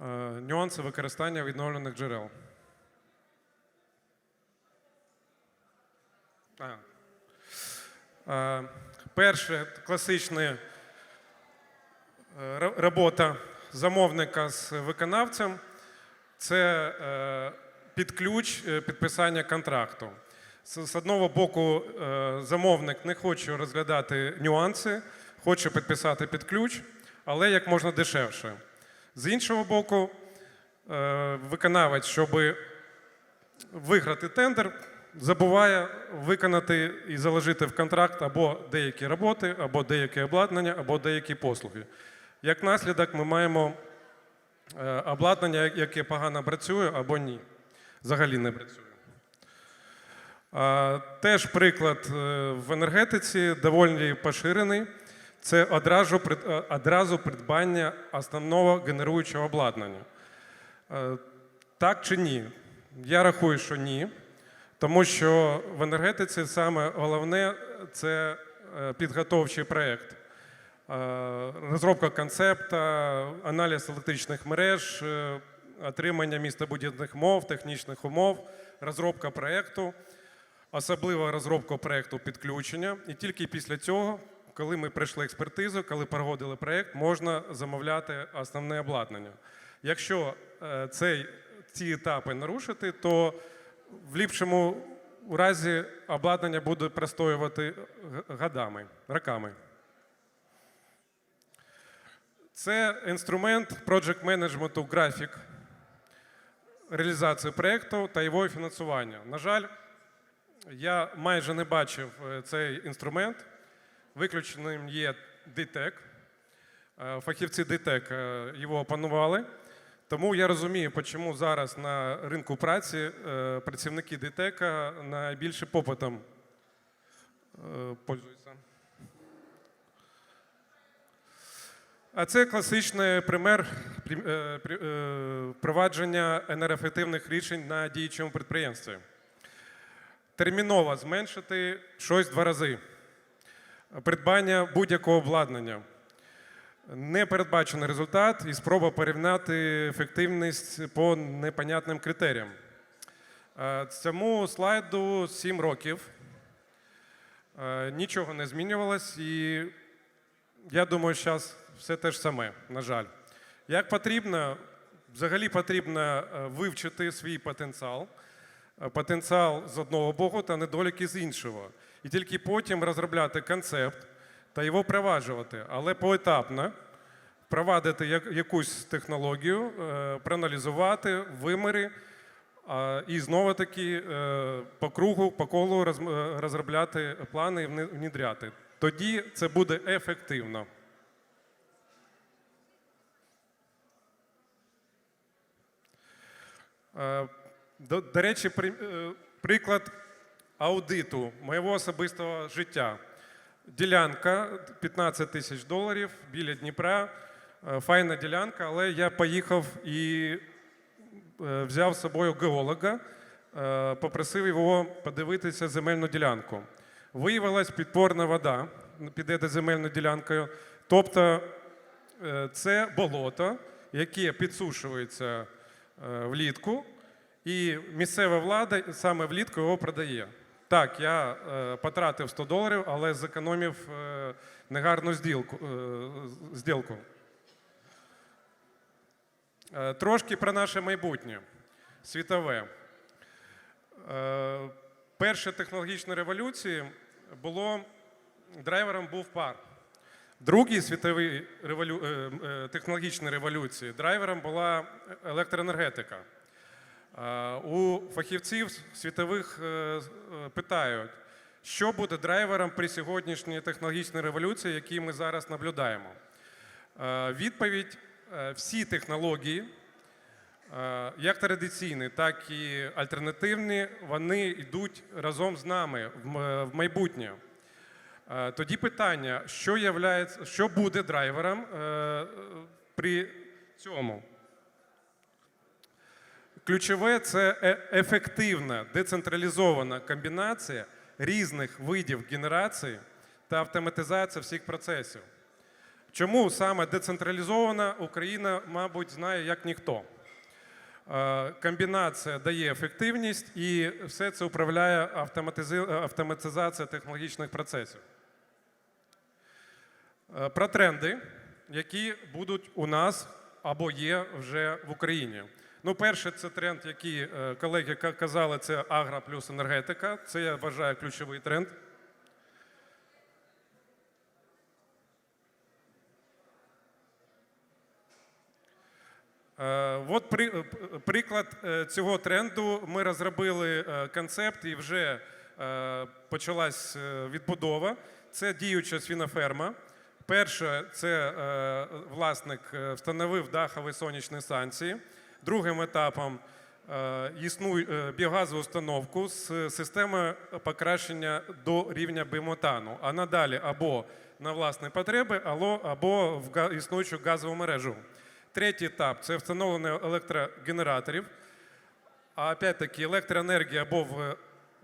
Е, Нюанси використання відновлених джерел. А. Е, Перше класичне е, робота замовника з виконавцем це під ключ підписання контракту. З одного боку, замовник не хоче розглядати нюанси, хоче підписати під ключ, але як можна дешевше. З іншого боку, е, виконавець, щоб виграти тендер, забуває виконати і заложити в контракт або деякі роботи, або деяке обладнання, або деякі послуги. Як наслідок, ми маємо е, обладнання, яке погано працює або ні. Взагалі не працює. Теж приклад е, в енергетиці доволі поширений. Це одразу, е, одразу придбання основного генеруючого обладнання. Е, Так чи ні? Я рахую, що ні. Тому що в енергетиці саме головне це е, підготовчий проєкт. Розробка концепта, аналіз електричних мереж, отримання містобудівних мов, технічних умов, розробка проєкту, особливо розробка проєкту підключення. І тільки після цього, коли ми пройшли експертизу, коли проводили проєкт, можна замовляти основне обладнання. Якщо е, цей, ці етапи нарушити, то в ліпшому разі обладнання буде простоювати г- годами, роками. Це інструмент project менеджменту графік реалізації проєкту та його фінансування. На жаль, я майже не бачив е, цей інструмент. Виключеним є DTEC. Е, Фахівці DTEC е, його опанували. Тому я розумію, чому зараз на ринку праці е, працівники DTEC найбільше попитом пользуються. А це класичний пример прим- впровадження енергоефективних рішень на діючому підприємстві. Терміново зменшити щось два рази. Придбання будь-якого обладнання. Непередбачений результат і спроба порівняти ефективність по непонятним критеріям. Е, Цьому слайду 7 років. Е, Нічого не змінювалось, і я думаю, зараз все те ж саме, на жаль. Як потрібно, взагалі потрібно е, вивчити свій потенціал, потенціал з одного боку та недоліки з іншого. І тільки потім розробляти концепт та його впроваджувати, але поетапно впровадити якусь технологію, е, проаналізувати виміри, і знову таки е, по кругу, по колу е, розробляти плани і внідряти. Тоді це буде ефективно. До, до речі, при- приклад аудиту моєго особистого життя. Ділянка 15 тисяч доларів біля Дніпра. Е, Файна ділянка, але я поїхав і е, взяв з собою геолога, е, попросив його подивитися земельну ділянку. Виявилась підпорна вода під этой земельною ділянкою. Тобто е, це болото, яке підсушується е, влітку, і місцева влада саме влітку його продає. Так, я е, потратив 100 доларів, але зекономив е, негарну зділку, е, зділку. Е, Трошки про наше майбутнє світове. Е, Перша технологічна революція було драйвером був пар. Другій світовій револю... е, е, технологічній революції драйвером була електроенергетика. Е, У фахівців світових е, е, питають, що буде драйвером при сьогоднішній технологічній революції, які ми зараз наблюдаємо. Відповідь: всі технології, як традиційні, так і альтернативні, вони йдуть разом з нами в майбутнє. Тоді питання, що, що буде драйвером при цьому? Ключове це е- ефективна децентралізована комбінація різних видів генерації та автоматизація всіх процесів. Чому саме децентралізована Україна, мабуть, знає як ніхто. Е, Комбінація дає ефективність і все це управляє автоматизація технологічних процесів. Е, Про тренди, які будуть у нас або є вже в Україні. Ну, перше, це тренд, який е, колеги казали, це агро плюс енергетика. Це я вважаю ключовий тренд. Е, От е, приклад цього тренду. Ми розробили концепт і вже почалась відбудова. Це діюча свіноферма. Перше, це власник встановив дахові сонячні станції. Другим етапом е, існує е, біогазову установку з системою покращення до рівня біометану, а надалі або на власні потреби, або, в існуючу газову мережу. Третій етап це встановлення електрогенераторів. А опять-таки електроенергія або в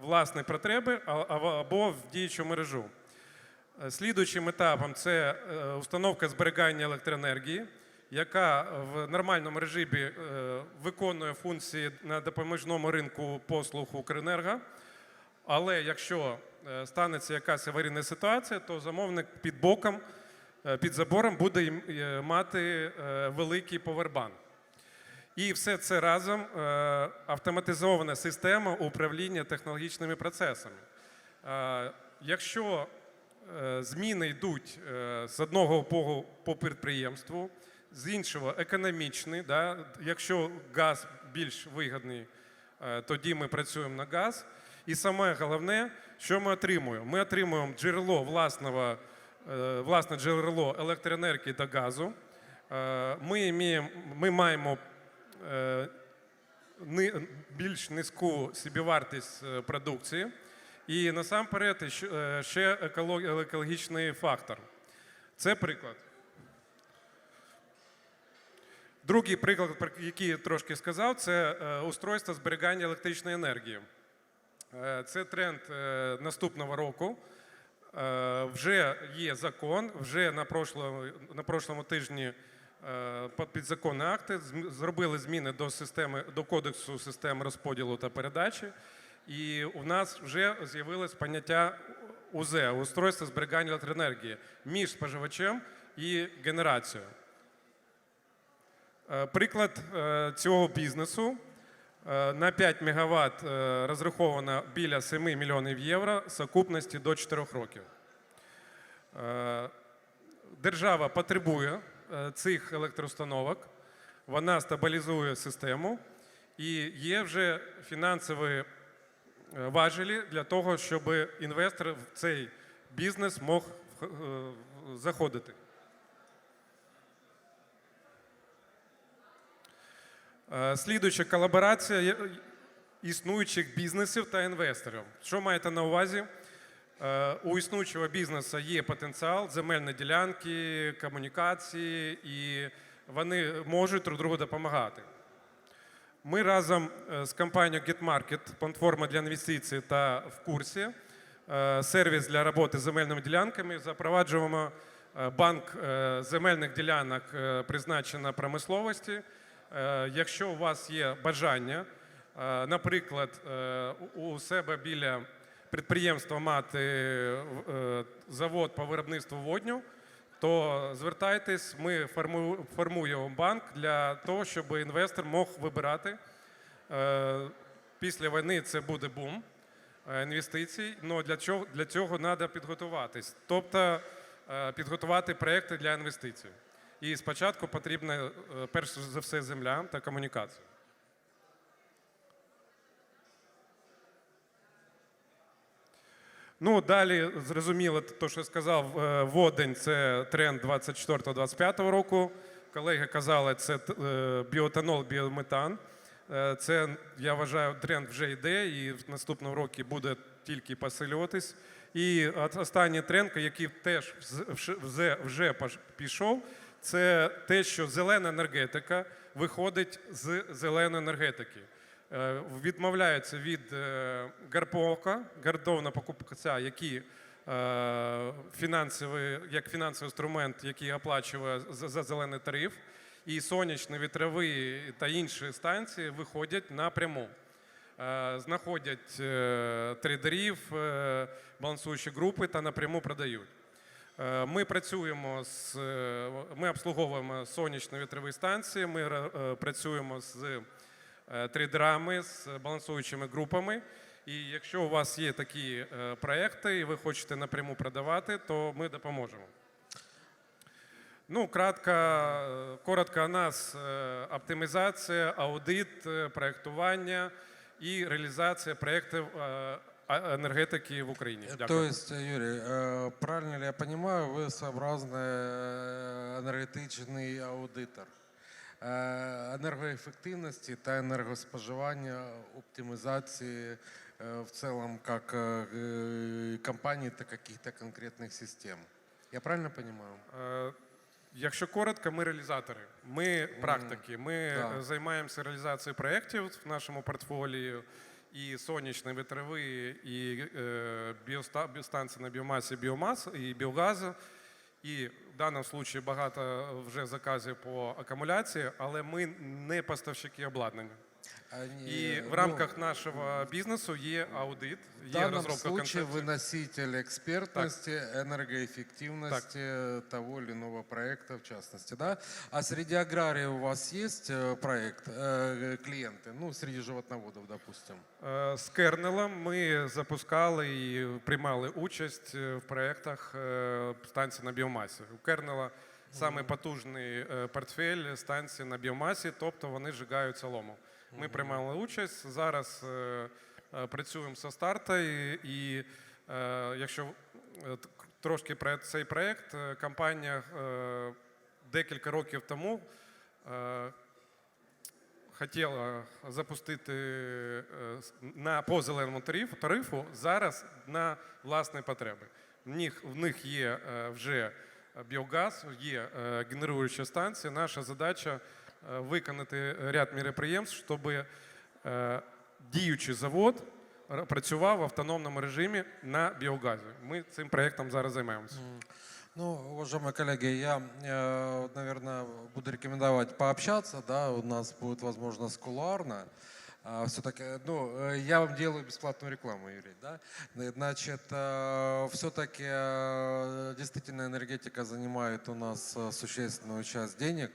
власні потреби, або в діючу мережу. Е, Слідуючим етапом це установка зберігання електроенергії, яка в нормальному режимі е, виконує функції на допоміжному ринку послуг Укренерго. Але якщо е, станеться якась аварійна ситуація, то замовник під боком, е, під забором буде мати великий повербанк. І все це разом автоматизована система управління технологічними процесами. Якщо зміни йдуть з одного по підприємству, з іншого економічний, да, якщо газ більш вигідний, е, тоді ми працюємо на газ. І саме головне, що ми отримуємо? Ми отримуємо джерело власного, е, власне джерело електроенергії та газу. Е, Ми, маємо, ми маємо більш низьку собівартість продукції. І насамперед ще екологічний фактор. Це приклад. Другий приклад, про який я трошки сказав, це е, устройство зберігання електричної енергії. Е, Це тренд е, наступного року. Вже є закон, вже на прошлому, на прошлому тижні підзаконні акти зробили зміни до системи до кодексу систем розподілу та передачі. І у нас вже з'явилось поняття УЗ устройство зберігання електроенергії між споживачем і генерацією. Е, Приклад е, цього бізнесу е, на 5 МВт розраховано біля 7 мільйонів євро з окупності до 4 років. Держава потребує цих електроустановок, вона стабілізує систему і є вже фінансові важелі для того, щоб інвестор в цей бізнес мог заходити. Слідуюча колаборація існуючих бізнесів та інвесторів. Що маєте на увазі? Е, У існуючого бізнесу є потенціал, земельні ділянки, комунікації, і вони можуть друг другу допомагати. Ми разом е, з компанією GetMarket, платформа для інвестицій та в курсі, е, сервіс для роботи з земельними ділянками, запроваджуємо е, банк е, земельних ділянок, е, призначено промисловості. Е, Якщо у вас є бажання, е, наприклад, е, у- себе біля підприємства мати завод по виробництву водню, то звертайтесь, ми формуємо банк для того, щоб інвестор мог вибирати. Після війни це буде бум інвестицій, але для цього, для цього треба підготуватись, тобто підготувати проекти для інвестицій. І спочатку потрібна е, перш за все земля та комунікація. Ну, далі зрозуміло, те, що сказав е, Водень, це тренд 24-25 року. Колеги казали, це е, біоетанол, біометан. Це, я вважаю, тренд вже йде і в наступному році буде тільки посилюватись. І останній тренд, який теж вже пішов, це те, що зелена енергетика виходить з зеленої енергетики. Е, Відмовляються від е, гарпока, гардовна покупця, які е, фінансовий, як фінансовий інструмент, який оплачує за, зелений тариф. І сонячні, вітрові та інші станції виходять напряму. Знаходять трейдерів, балансуючі групи та напряму продають. Е, Ми працюємо з е, ми обслуговуємо сонячні вітрові станції. Ми е, працюємо з трейдерами, з балансуючими групами. І якщо у вас є такі проекти і ви хочете напряму продавати, то ми допоможемо. Ну, кратко, коротко о нас: оптимізація, аудит, проектування і реалізація проєктів е, а- енергетики в Україні. То Дякую. есть, э, Юрий, э, правильно ли я понимаю, вы своеобразный э, енергетичний аудитор Е, енергоефективності та енергоспоживання, оптимізації э, в целом как э, э, компании, так каких-то конкретных систем. Я правильно понимаю? Е, Якщо коротко, ми реалізатори. Ми практики. Ми так. е, займаємося реалізацією проєктів в нашому портфоліо. І сонячні вітрові, і е, біостанції на біомасі, біомас і біогазу. І в даному випадку багато вже заказів по акумуляції, але ми не поставщики обладнання. Они, І ну, в рамках нашого бізнесу є аудит, В є данном розробка случае концепції. вы носитель экспертности, энергоэффективности того или иного проекта в частности, да? А среди агрария у вас есть э, проект, э, клиенты, ну, среди животноводов, допустим? Е, З Кернелом ми запускали і приймали участь е, в проєктах е, станції на біомасі. У Кернела саме потужний е, портфель станції на біомасі, тобто вони зжигають солому. Ми приймали участь. Зараз е, е, працюємо зі старта, і, і е, якщо е, трошки про цей проєкт, е, компанія е, декілька років тому. е, хотіла запустити е, на по зеленому тарифу, тарифу зараз на власні потреби. В них, в них є е, вже біогаз, є е, генеруюча станція. Наша задача виконати ряд міроприємств, щоб е, діючий завод р- працював в автономному режимі на біогазі. Ми цим проєктом зараз займаємося. Ну, уважаемые коллеги, я, э, наверное, буду рекомендовать пообщаться, да, у нас будет возможность кулуарно. Все-таки, ну, э, я вам делаю бесплатную рекламу, Юрий, да? Э, Значит, все-таки действительно энергетика занимает у нас э, существенную часть денег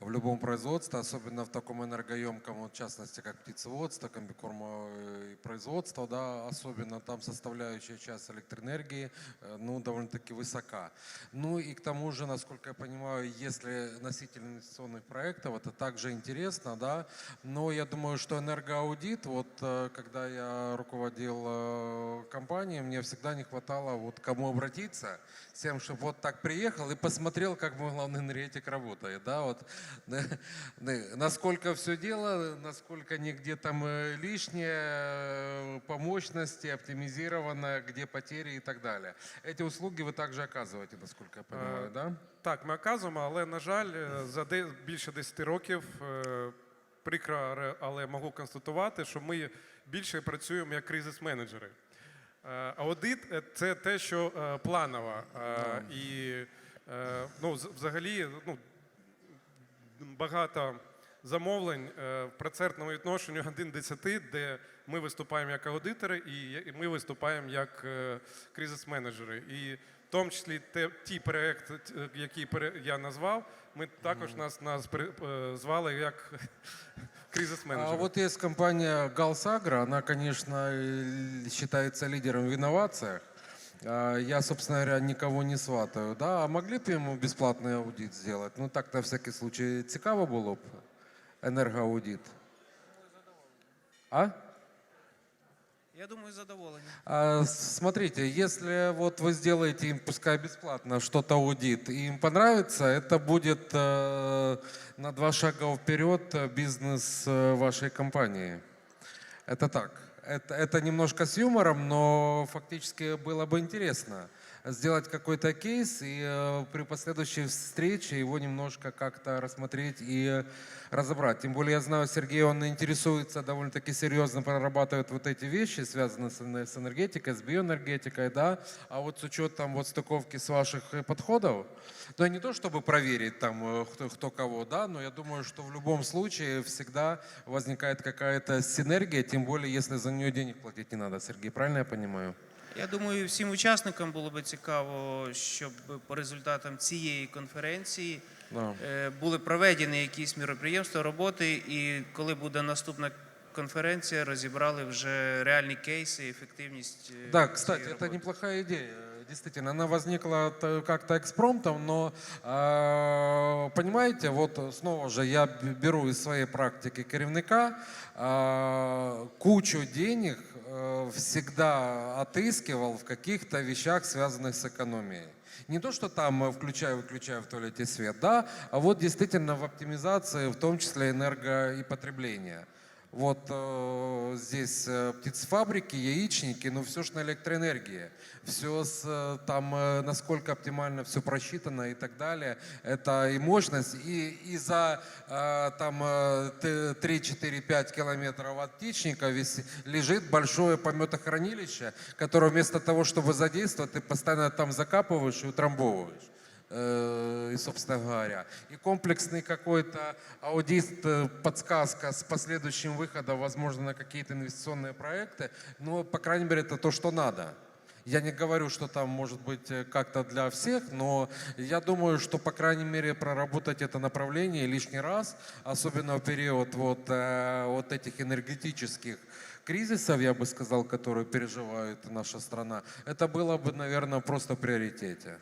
в любом производстве, особенно в таком энергоемком, вот, в частности, как птицеводство, комбикормовое производство, да, особенно там составляющая часть электроэнергии, э, ну, довольно-таки высока. Ну и к тому же, насколько я понимаю, если носитель инвестиционных проектов, это также интересно, да, но я думаю, что энергоаудит, вот э, когда я руководил э, компанией, мне всегда не хватало вот кому обратиться, тем, чтобы вот так приехал и посмотрел, как мой главный энергетик работает, да, вот э, э, насколько все дело, насколько нигде там э, лишнее э, по мощности, оптимизировано, где потери и так далее. Эти услуги вы также оказываете, насколько я понимаю, да? Так, ми оказуємо, але на жаль, е, за де, більше 10 років е, прикро, ре- але можу констатувати, що ми більше працюємо як кризис-менеджери. Е, Аудит е, це те, що е, планово. Е, І е, ну, з- взагалі ну, багато замовлень е, в процентному відношенню 1 10, де ми виступаємо як аудитори і ми виступаємо як е, кризис-менеджери. І в тому числі те, ті проекти, які я назвав, ми також нас, нас е, звали як кризис-менеджери. А вот есть компания Галсагра, она, конечно, э, считается лидером в инновациях. А, Я, собственно говоря, никого не сватаю, да? А могли б ему бесплатный аудит сделать? Ну, так на всякий случай цікаво було б енергоаудит. А? Я думаю, задоволені. А, Смотрите, если вот вы сделаете им, пускай бесплатно, что-то аудит, и им понравится, это будет э, на два шага вперед э, бизнес э, вашей компании. Это так. Это, это немножко с юмором, но фактически было бы интересно Сделать какой-то кейс и э, при последующей встрече его немножко как-то рассмотреть и разобрать. Тем более я знаю, Сергей, он интересуется довольно-таки серьезно, прорабатывает вот эти вещи, связанные с с энергетикой, с биоэнергетикой, да. А вот с учетом вот стыковки с ваших э, подходов, то не то чтобы проверить там э, кто, кто кого, да, но я думаю, что в любом случае всегда возникает какая-то синергия, тем более если за нее денег платить не надо. Сергей, правильно я понимаю? Я думаю, всім учасникам було би цікаво, щоб по результатам цієї конференції Да. е, були проведені якісь міроприємства, роботи, і коли буде наступна конференція, розібрали вже реальні кейси, ефективність. е, Да, цієї кстати, это роботи. неплохая идея. Действительно, она возникла т- как-то экспромтом, но э, понимаете, вот снова же я беру из своей практики керівника, э, кучу денег э, всегда отыскивал в каких-то вещах, связанных с экономией. Не то, что там э, включаю-выключаю в туалете свет, да, а вот действительно в оптимизации, в том числе энерго и потребления. Вот э, здесь э, птицефабрики, яичники, ну все ж на электроэнергии. Все с, э, там, э, насколько оптимально все просчитано и так далее. Это и мощность, и, и за э, там э, т- 3, 4, 5 километров от птичника вис- лежит большое пометохранилище, которое вместо того, чтобы задействовать, ты постоянно там закапываешь и утрамбовываешь э, И, собственно говоря. И комплексный какой-то аудит, э, подсказка с последующим выходом, возможно, на какие-то инвестиционные проекты. Но, по крайней мере, это то, что надо. Я не говорю, что там может быть э, как-то для всех, но я думаю, что, по крайней мере, проработать это направление лишний раз, особенно в период вот, э, вот этих энергетических кризисов, я бы сказал, которые переживает наша страна, это было бы, наверное, просто в приоритете.